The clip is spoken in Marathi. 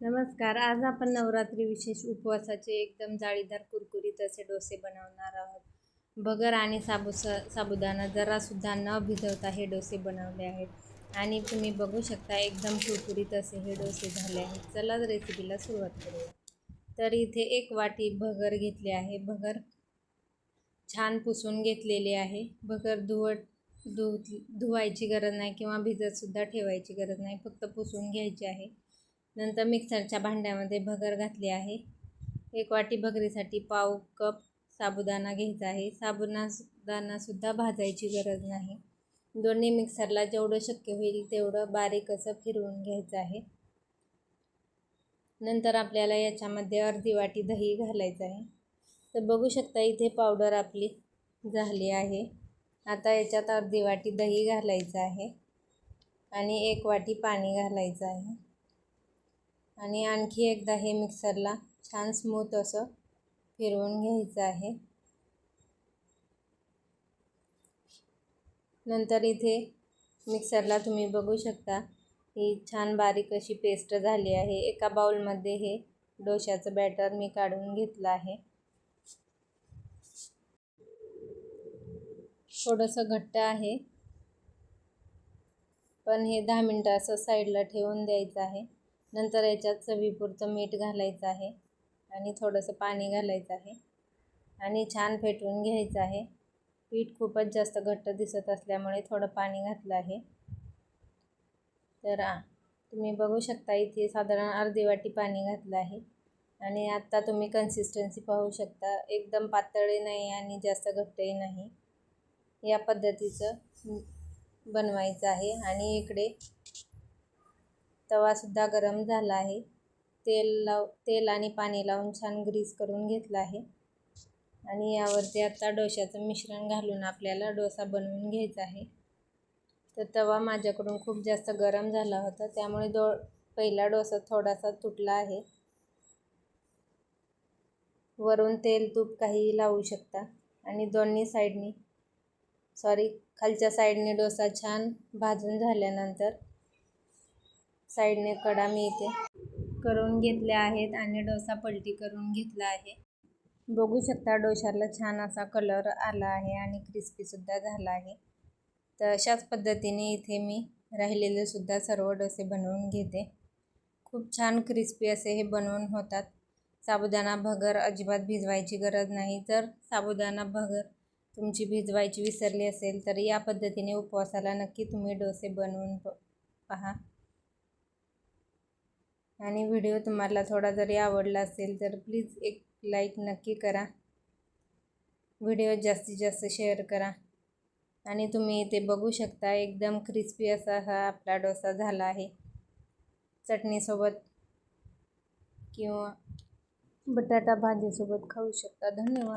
नमस्कार. आज आपण नवरात्री विशेष उपवासाचे एकदम जाळीदार कुरकुरीत असे डोसे बनवणार आहोत. भगर आणि साबू साबुदाणा जरासुद्धा न भिजवता हे डोसे बनवले आहेत. आणि तुम्ही बघू शकता एकदम कुरकुरीत असे हे डोसे झाले आहेत. चला रेसिपीला सुरुवात करूया. तर इथे एक वाटी भगर घेतली आहे. भगर छान पुसून घेतलेली आहे. भगर धुवट धु धुवायची गरज नाही किंवा भिजतसुद्धा ठेवायची गरज नाही. फक्त पुसून घ्यायची आहे. नंतर मिक्सरच्या भांड्यामध्ये भगर घातली आहे. एक वाटी भगरीसाठी पाव कप साबुदाणा घ्यायचा आहे. साबुदाणासुद्धा भाजायची गरज नाही. दोन्ही मिक्सरला जेवढं शक्य होईल तेवढं बारीक असं फिरवून घ्यायचं आहे. नंतर आपल्याला याच्यामध्ये अर्धी वाटी दही घालायचं आहे. तर बघू शकता इथे पावडर आपली झाली आहे. आता याच्यात अर्धी वाटी दही घालायचं आहे आणि एक वाटी पाणी घालायचं आहे. आणि आणखी एकदा हे मिक्सरला छान स्मूथ असं फिरवून घ्यायचं आहे. नंतर इथे मिक्सरला तुम्ही बघू शकता ही छान बारीक अशी पेस्ट झाली आहे. एका बाउलमध्ये हे डोशाचं बॅटर मी काढून घेतलं आहे. थोडंसं घट्ट आहे. पण हे दहा मिनटं असं साईडला ठेवून द्यायचं आहे. नंतर याच्यात चवीपुरतं मीठ घालायचं आहे आणि थोडंसं पाणी घालायचं आहे आणि छान फेटून घ्यायचं आहे. पीठ खूपच जास्त घट्ट दिसत असल्यामुळे थोडं पाणी घातलं आहे. तर तुम्ही बघू शकता इथे साधारण अर्धी वाटी पाणी घातलं आहे. आणि आत्ता तुम्ही कन्सिस्टन्सी पाहू शकता. एकदम पातळही नाही आणि जास्त घट्टही नाही. या पद्धतीचं बनवायचं आहे. आणि इकडे तवासुद्धा गरम झाला आहे. तेल लाव तेल आणि पाणी लावून छान ग्रीस करून घेतला आहे. आणि यावरती आता डोशाचं मिश्रण घालून आपल्याला डोसा बनवून घ्यायचा आहे. तर तवा माझ्याकडून खूप जास्त गरम झाला होता त्यामुळे दो पहिला डोसा थोडासा तुटला आहे. वरून तेल तूप काही लावू शकता. आणि दोन्ही साईडनी सॉरी खालच्या साईडने डोसा छान भाजून झाल्यानंतर साईडने कडा मी इथे करून घेतल्या आहेत आणि डोसा पलटी करून घेतला आहे. बघू शकता डोशाला छान असा कलर आला आहे आणि क्रिस्पीसुद्धा झाला आहे. तर अशाच पद्धतीने इथे मी राहिलेले सुद्धा सर्व डोसे बनवून घेते. खूप छान क्रिस्पी असे हे बनवून होतात. साबुदाणा भगर अजिबात भिजवायची गरज नाही. जर साबुदाणा भगर तुमची भिजवायची विसरली असेल तर या पद्धतीने उपवासाला नक्की तुम्ही डोसे बनवून पहा. आणि व्हिडिओ तुम्हाला थोडा जरी आवडला असेल तर प्लीज एक लाईक नक्की करा. व्हिडिओ जास्तीत जास्त शेअर करा. आणि तुम्ही इथे बघू शकता एकदम क्रिस्पी असा हा आपला डोसा झाला आहे. चटणीसोबत किंवा बटाटा भाजीसोबत खाऊ शकता. धन्यवाद.